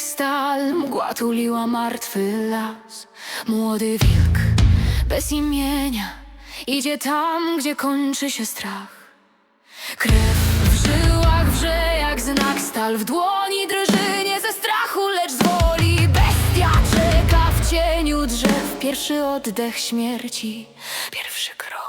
stal, mgła tuliła martwy las. Młody wilk, bez imienia, idzie tam, gdzie kończy się strach. Krew w żyłach wrze jak znak, stal w dłoni drży nie ze strachu, lecz z woli. Bestia czeka w cieniu drzew, pierwszy oddech śmierci, pierwszy krok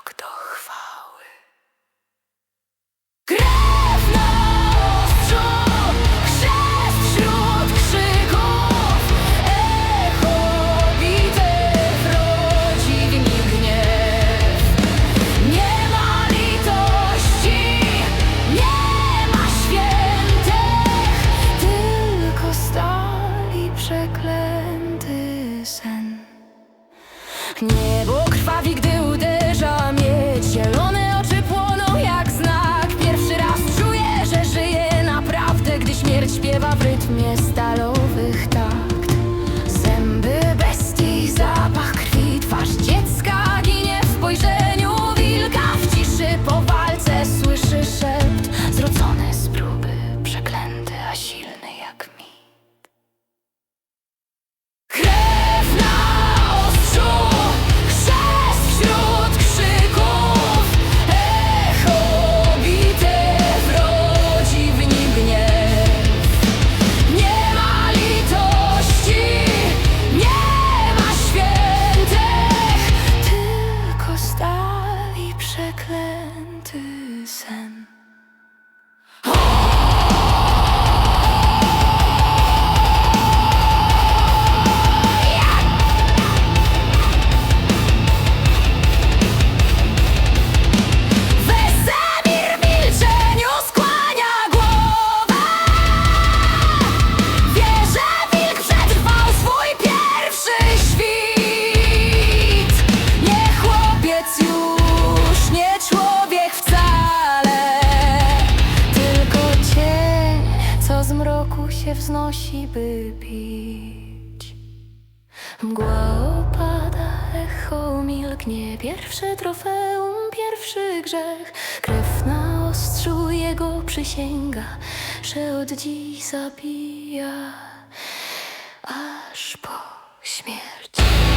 Niebo krwawi, gdy uderza miedź. Zielone oczy płoną jak znak. Pierwszy raz czuję, że żyję naprawdę Gdy śmierć śpiewa w rytmie wznosi, by pić. Mgła opada, echo milknie. Pierwsze trofeum, pierwszy grzech. Krew na ostrzu jego przysięga Że od dziś zabija Aż po śmierć